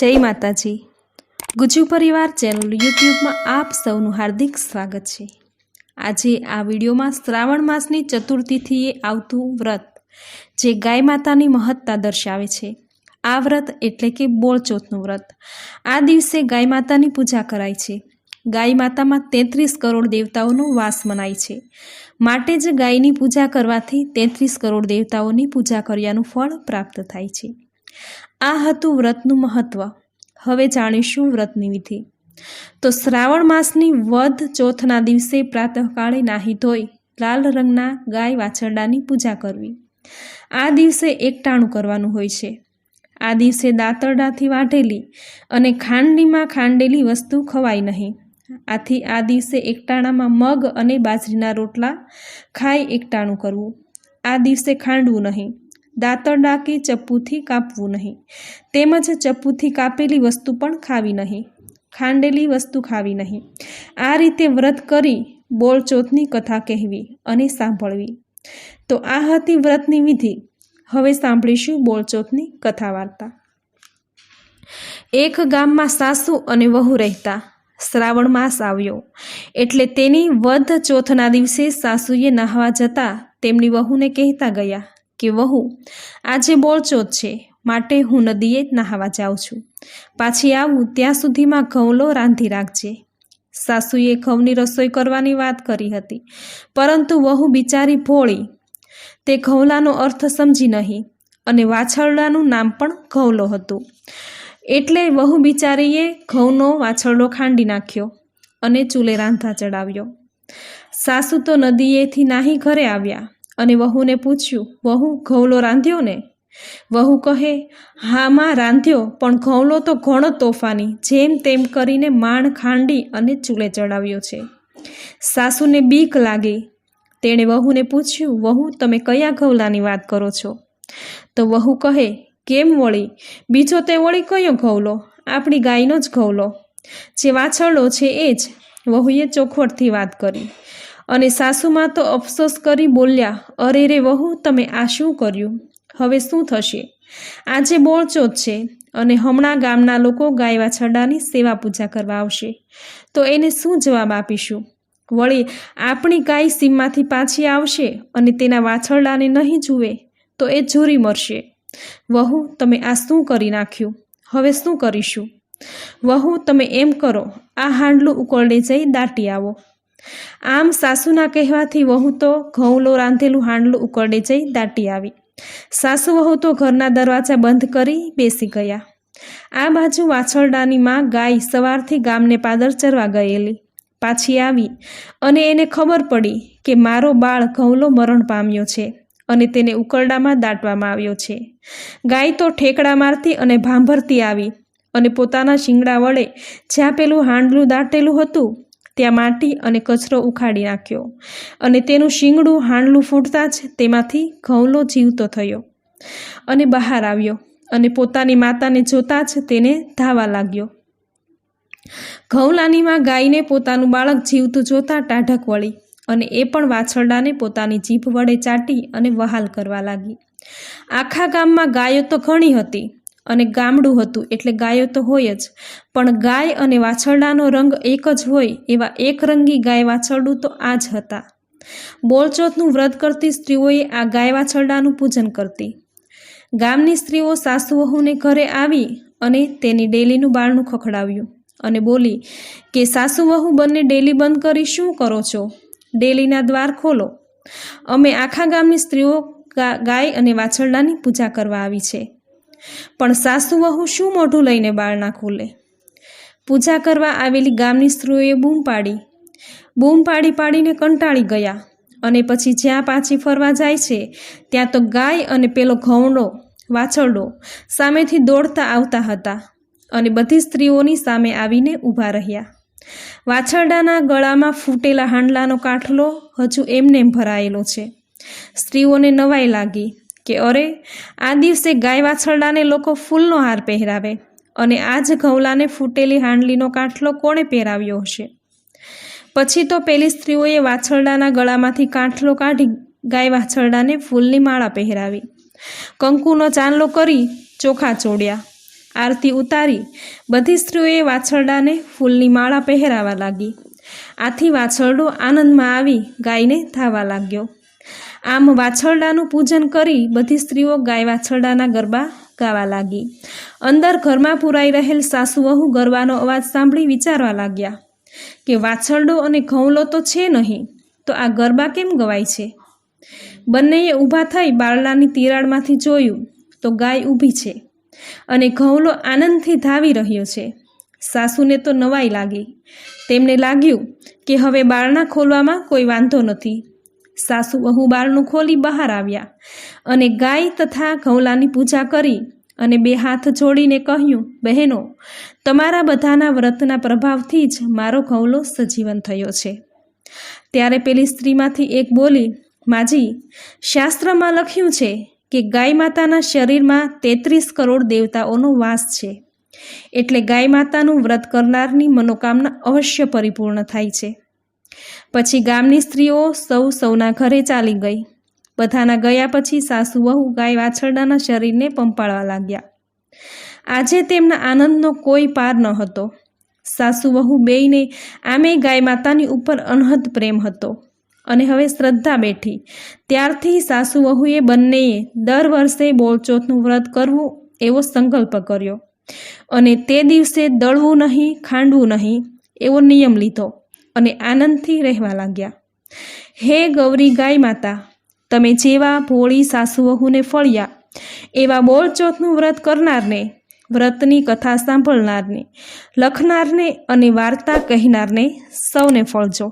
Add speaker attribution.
Speaker 1: જય માતાજી. ગુજુ પરિવાર ચેનલ યુટ્યુબમાં આપ સૌનું હાર્દિક સ્વાગત છે. આજે આ વિડીયોમાં શ્રાવણ માસની ચતુર્થીથીએ આવતું વ્રત, જે ગાય માતાની મહત્તા દર્શાવે છે. આ વ્રત એટલે કે બોળચોથનું વ્રત. આ દિવસે ગાય માતાની પૂજા કરાય છે. ગાય માતામાં તેત્રીસ કરોડ દેવતાઓનો વાસ મનાય છે. માટે જ ગાયની પૂજા કરવાથી તેત્રીસ કરોડ દેવતાઓની પૂજા કર્યાનું ફળ પ્રાપ્ત થાય છે. આ હતું વ્રતનું મહત્વ. હવે જાણીશું વ્રતની વિધિ. તો શ્રાવણ માસની વધ ચોથના દિવસે પ્રાતઃકાળે નાહી ધોઈ, લાલ રંગના ગાય વાછરડાની પૂજા કરવી. આ દિવસે એકટાણું કરવાનું હોય છે. આ દિવસે દાંતરડાથી વાઢેલી અને ખાંડીમાં ખાંડેલી વસ્તુ ખવાય નહીં. આથી આ દિવસે એકટાણામાં મગ અને બાજરીના રોટલા ખાઈ એકટાણું કરવું. આ દિવસે ખાંડવું નહીં. દાંતરડા કે ચપ્પુથી કાપવું નહીં. તેમજ ચપ્પુથી કાપેલી વસ્તુ પણ ખાવી નહીં. ખાંડેલી વસ્તુ ખાવી નહીં. આ રીતે વ્રત કરી બોળચોથની કથા કહેવી અને સાંભળવી. તો આ હતી વ્રતની વિધિ. હવે સાંભળીશું બોળચોથની કથા વાર્તા. એક ગામમાં સાસુ અને વહુ રહેતા. શ્રાવણ માસ આવ્યો. એટલે તેની વધ ચોથના દિવસે સાસુએ નાહવા જતા તેમની વહુને કહેતા ગયા કે વહુ, આજે બોળચોથ છે, માટે હું નદીએ નહાવા જાઉં છું. પાછી આવું ત્યાં સુધીમાં ઘઉંલો રાંધી રાખજે. સાસુએ ઘઉંની રસોઈ કરવાની વાત કરી હતી, પરંતુ વહુ બિચારી ભોળી. તે ઘઉંલાનો અર્થ સમજી નહીં, અને વાછરડાનું નામ પણ ઘઉંલો હતું. એટલે વહુ બિચારીએ ઘઉંનો વાછરડો ખાંડી નાખ્યો અને ચૂલે રાંધા ચડાવ્યો. સાસુ તો નદીએથી નાહી ઘરે આવ્યા. અને વહુને પૂછ્યું, વહુ, ઘઉંલો રાંધ્યો ને? વહુ કહે, હા માં, રાંધ્યો, પણ ઘઉંલો તો ઘણો તોફાની, જેમ તેમ કરીને માણ ખાંડી અને ચૂલે ચડાવ્યો છે. સાસુને બીક લાગી. તેણે વહુને પૂછ્યું, વહુ, તમે કયા ઘઉલાની વાત કરો છો? તો વહુ કહે, કેમ વળી? બીજો તે વળી કયો ઘઉલો? આપણી ગાયનો જ ઘઉલો. જે વાછરડો છે એ જ. વહુએ ચોખવટથી વાત કરી. અને સાસુમાં તો અફસોસ કરી બોલ્યા, અરે રે વહુ, તમે આ શું કર્યું? હવે શું થશે? આજે બોળચોથ છે અને હમણાં ગામના લોકો ગાયવા છડાની સેવા પૂજા કરવા આવશે. તો એને શું જવાબ આપીશું? વળી આપણી ગાય સીમમાંથી પાછી આવશે અને તેના વાછરડાને નહીં જુએ, તો એ ઝૂરી મરશે. વહુ, તમે આ શું કરી નાખ્યું? હવે શું કરીશું? વહુ, તમે એમ કરો, આ હાંડલું ઉકળડે જઈ દાટી આવો. આમ સાસુના કહેવાથી વહુ તો ઘઉંલો રાંધેલું હાંડલું ઉકળડે જઈ દાટી આવી. સાસુ વહુ તો ઘરના દરવાજા બંધ કરી બેસી ગયા. આ બાજુ વાછરડાની માં ગાય સવારથી ગામને પાદર ચરવા ગયેલી. પાછી આવી અને એને ખબર પડી કે મારો બાળ ઘઉંલો મરણ પામ્યો છે અને તેને ઉકરડામાં દાટવામાં આવ્યો છે. ગાય તો ઠેકડા મારતી અને ભાંભરતી આવી અને પોતાના શિંગડા વડે જ્યાં પેલું હાંડલું દાટેલું હતું ત્યાં માટી અને કચરો ઉખાડી નાખ્યો અને તેનું શિંગડું હાંડલું ફૂટતા જ તેમાંથી ઘઉંલો જીવતો થયો. અને બહાર આવ્યો અને પોતાની માતાને જોતા જ તેને ધાવા લાગ્યો. ઘઉંલાનીમાં ગાયને પોતાનું બાળક જીવતું જોતા ટાઢક વળી અને એ પણ વાછરડાને પોતાની જીભ વડે ચાટી અને વહાલ કરવા લાગી. આખા ગામમાં ગાયો તો ઘણી હતી અને ગામડું હતું, એટલે ગાયો તો હોય જ. પણ ગાય અને વાછરડાનો રંગ એક જ હોય, એવા એકરંગી ગાય વાછરડું તો આ જ હતા. બોલચોથનું વ્રત કરતી સ્ત્રીઓએ આ ગાય વાછરડાનું પૂજન કરતી. ગામની સ્ત્રીઓ સાસુ વહુને ઘરે આવી અને તેની ડેલીનું બારણું ખખડાવ્યું અને બોલી, કે સાસુ વહુ બંને ડેલી બંધ કરી શું કરો છો? ડેલીના દ્વાર ખોલો. અમે આખા ગામની સ્ત્રીઓ ગાય અને વાછરડાની પૂજા કરવા આવી છે. પણ સાસુ વહુ શું મોઢું લઈને બારણા ખોલે? પૂજા કરવા આવેલી ગામની સ્ત્રીઓએ બૂમ પાડી. બૂમ પાડી પાડીને કંટાળી ગયા અને પછી જ્યાં પાછી ફરવા જાય છે, ત્યાં તો ગાય અને પેલો ઘઉંડો વાછરડો સામેથી દોડતા આવતા હતા અને બધી સ્ત્રીઓની સામે આવીને ઊભા રહ્યા. વાછરડાના ગળામાં ફૂટેલા હાંડલાનો કાઠલો હજુ એમનેમ ભરાયેલો છે. સ્ત્રીઓને નવાઈ લાગી. કે અરે, આ દિવસે ગાય વાછરડાને લોકો ફૂલનો હાર પહેરાવે અને આ જ ઘઉલાને ફૂટેલી હાંડલીનો કાંઠલો કોણે પહેરાવ્યો હશે? પછી તો પેલી સ્ત્રીઓએ વાછરડાના ગળામાંથી કાંઠલો કાઢી ગાય વાછરડાને ફૂલની માળા પહેરાવી. કંકુનો ચાંદલો કરી ચોખા ચોડ્યા. આરતી ઉતારી બધી સ્ત્રીઓએ વાછરડાને ફૂલની માળા પહેરાવા લાગી. આથી વાછરડો આનંદમાં આવી ગાયને ધાવા લાગ્યો. આમ વાછરડાનું પૂજન કરી બધી સ્ત્રીઓ ગાય વાછરડાના ગરબા ગાવા લાગી. અંદર ઘરમાં પુરાઈ રહેલ સાસુ વહુ ગરબાનો અવાજ સાંભળી વિચારવા લાગ્યા કે વાછરડો અને ઘઉંલો તો છે નહીં, તો આ ગરબા કેમ ગવાય છે? બંનેએ ઊભા થઈ બારણાની તિરાડમાંથી જોયું તો ગાય ઊભી છે અને ઘઉંલો આનંદથી ધાવી રહ્યો છે. સાસુને તો નવાઈ લાગી. તેમને લાગ્યું કે હવે બારણા ખોલવામાં કોઈ વાંધો નથી. સાસુ વહુ બારણું ખોલી બહાર આવ્યા અને ગાય તથા ઘઉલાની પૂજા કરી અને બે હાથ જોડીને કહ્યું, બહેનો, તમારા બધાના વ્રતના પ્રભાવથી જ મારો ઘઉલો સજીવન થયો છે. ત્યારે પેલી સ્ત્રીમાંથી એક બોલી, માજી, શાસ્ત્રમાં લખ્યું છે કે ગાય માતાના શરીરમાં તેત્રીસ કરોડ દેવતાઓનો વાસ છે. એટલે ગાય માતાનું વ્રત કરનારની મનોકામના અવશ્ય પરિપૂર્ણ થાય છે. પછી ગામની સ્ત્રીઓ સૌ સૌના ઘરે ચાલી ગઈ. બધાના ગયા પછી સાસુ વહુ ગાય વાછરડાના શરીરને પંપાળવા લાગ્યા. આજે તેમના આનંદનો કોઈ પાર ન હતો. સાસુ વહુ બેયને આમે ગાય માતાની ઉપર અનહદ પ્રેમ હતો અને હવે શ્રદ્ધા બેઠી. ત્યારથી સાસુ વહુએ બંનેએ દર વર્ષે બોળચોથનું વ્રત કરવું એવો સંકલ્પ કર્યો. અને તે દિવસે દળવું નહીં, ખાંડવું નહીં એવો નિયમ લીધો. અને આનંદથી રહેવા લાગ્યા. હે ગૌરી ગાય માતા, તમે જેવા ભોળી સાસુ વહુને ફળ્યા, એવા બોળચોથનું વ્રત કરનારને, વ્રતની કથા સાંભળનારને, લખનારને અને વાર્તા કહેનારને સૌને ફળજો.